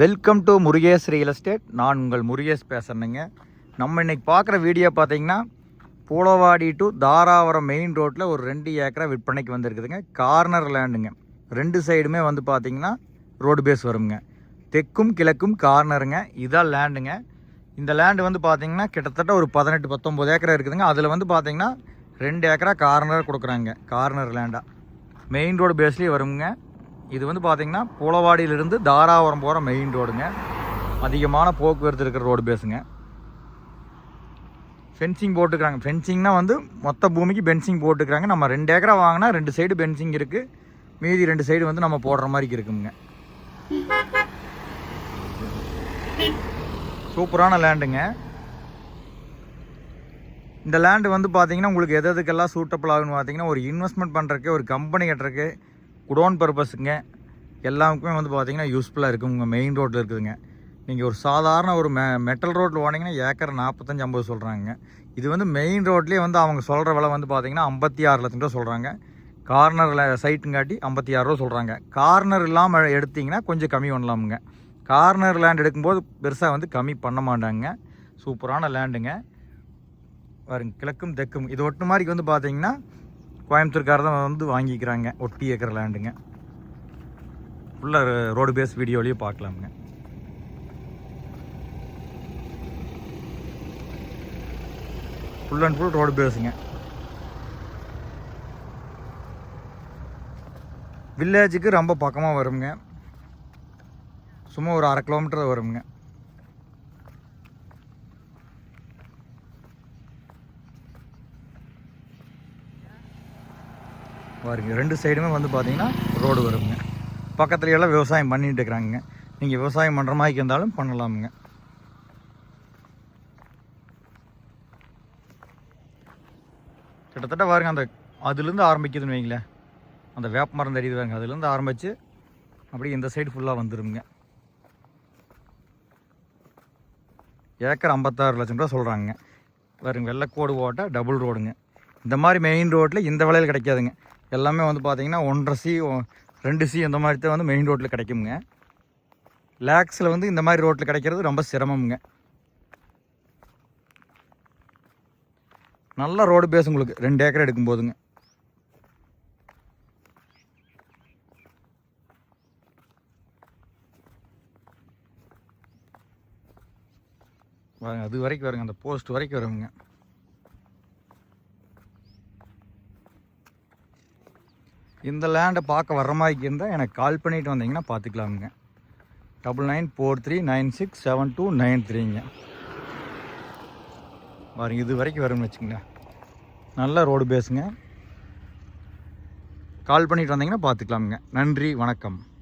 Welcome to Murugesh real estate நான் உங்கள் முருகேஷ் பேசுகிறேங்க நம்ம இன்றைக்கி பார்க்குற வீடியோ பார்த்தீங்கன்னா பூலவாடி டு தாராவரம் மெயின் ரோட்டில் ஒரு ரெண்டு ஏக்கரா விற்பனைக்கு வந்திருக்குதுங்க. கார்னர் லேண்டுங்க ரெண்டு சைடுமே வந்து பார்த்தீங்கன்னா ரோடு பேஸ் வருங்க. தெற்கும் கிழக்கும் கார்னருங்க இதான் லேண்டுங்க இந்த லேண்டு வந்து பார்த்தீங்கன்னா கிட்டத்தட்ட ஒரு பதினெட்டு பத்தொம்போது ஏக்கரா இருக்குதுங்க. அதில் வந்து பார்த்தீங்கன்னா ரெண்டு ஏக்கரா கார்னர் கொடுக்குறாங்க. கார்னர் லேண்டாக மெயின் ரோடு பேஸ்லேயே வருங்க. இது வந்து பார்த்தீங்கன்னா புலவாடியிலிருந்து தாராபுரம் போகிற மெயின் ரோடுங்க அதிகமான போக்குவரத்து இருக்கிற ரோடு பேஸுங்க ஃபென்சிங் போட்டுக்கிறாங்க. ஃபென்சிங்னா வந்து மொத்த பூமிக்கு பென்சிங் போட்டுக்கிறாங்க. நம்ம ரெண்டு ஏக்கரா வாங்கினா ரெண்டு சைடு பென்சிங் இருக்குது மீதி ரெண்டு சைடு வந்து நம்ம போடுற மாதிரி இருக்குங்க. சூப்பரான லேண்டுங்க இந்த லேண்டு வந்து பார்த்தீங்கன்னா உங்களுக்கு எது எதுக்கெல்லாம் சூட்டபிள் ஆகுன்னு பார்த்தீங்கன்னா ஒரு இன்வெஸ்ட்மெண்ட் பண்ணுறக்கு ஒரு கம்பெனி கட்டுறக்கு குடோன் பர்பஸுங்க. எல்லாருக்குமே வந்து பார்த்தீங்கன்னா யூஸ்ஃபுல்லாக இருக்குது உங்கள் மெயின் ரோட்டில் இருக்குதுங்க. நீங்கள் ஒரு சாதாரண ஒரு மெ மெட்டல் ரோட்டில் போனீங்கன்னா ஏக்கர் நாற்பத்தஞ்சு ஐம்பது சொல்கிறாங்க இது வந்து மெயின் ரோட்லேயே வந்து அவங்க சொல்கிற விலை வந்து பார்த்தீங்கன்னா ஐம்பத்தி ஆறு லட்சம் ரூபா சொல்கிறாங்க கார்னரில் சைட்டுங்காட்டி ஐம்பத்தி ஆறு ரூபா சொல்கிறாங்க கார்னர் இல்லாமல் எடுத்தீங்கன்னா கொஞ்சம் கம்மி பண்ணலாமுங்க. கார்னர் லேண்ட் எடுக்கும்போது பெருசாக வந்து கம்மி பண்ண மாட்டாங்க. சூப்பரான லேண்டுங்க வருங்க கிழக்கும் தெற்கும். இது ஒட்டு மாதிரி வந்து பார்த்தீங்கன்னா கோயம்புத்தூர்கார தான் வந்து வாங்கிக்கிறாங்க. ஒட்டி ஏக்கர் லேண்டுங்க ஃபுல்லாக ரோடு பேஸ் வீடியோலேயே பார்க்கலாமுங்க. ஃபுல் அண்ட் ஃபுல் ரோடு பேஸுங்க வில்லேஜுக்கு ரொம்ப பக்கமாக வருங்க சும்மா ஒரு அரை கிலோமீட்டர் வருங்க பாருங்க. ரெண்டு சைடுமே வந்து பார்த்தீங்கன்னா ரோடு வருங்க. பக்கத்துல எல்லாம் விவசாயம் பண்ணிகிட்டு இருக்கிறாங்க நீங்கள் விவசாயம் பண்ணுற மாதிரி இருந்தாலும் பண்ணலாமுங்க. கிட்டத்தட்ட பாருங்க அந்த அதுலேருந்து ஆரம்பிக்குதுன்னு வைங்களேன். அந்த வேப்ப மரம் தெரியுது பாருங்க அதுலேருந்து ஆரம்பித்து அப்படியே இந்த சைடு ஃபுல்லாக வந்துருங்க. ஏக்கர் ஐம்பத்தாறு லட்சம் ரூபா சொல்கிறாங்க பாருங்க வெள்ளைக்கோடு ஓட்ட டபுள் ரோடுங்க இந்த மாதிரி மெயின் ரோட்டில் இந்த விலையில் கிடைக்காதுங்க. எல்லாமே வந்து பார்த்தீங்கன்னா ஒன்றரை சி ரெண்டு சி இந்த மாதிரி தான் வந்து மெயின் ரோட்டில் கிடைக்குங்க லேக்ஸில் வந்து இந்த மாதிரி ரோட்டில் கிடைக்கிறது ரொம்ப சிரமமுங்க. நல்ல ரோடு பேஸ் உங்களுக்கு. ரெண்டு ஏக்கர் எடுக்கும் போதுங்க அது வரைக்கும் வருங்க அந்த போஸ்ட் வரைக்கும் வருங்க. இந்த லேண்டை பார்க்க வர்ற மாதிரி இருந்தால் எனக்கு கால் பண்ணிட்டு வந்தீங்கன்னா பார்த்துக்கலாமுங்க double nine four three nine six seven two nine த்ரீங்க பாருங்க இது வரைக்கும் வரும்னு வச்சுக்கோங்க நல்ல ரோடு பேஸுங்க கால் பண்ணிட்டு வந்தீங்கன்னா பார்த்துக்கலாமுங்க நன்றி வணக்கம்.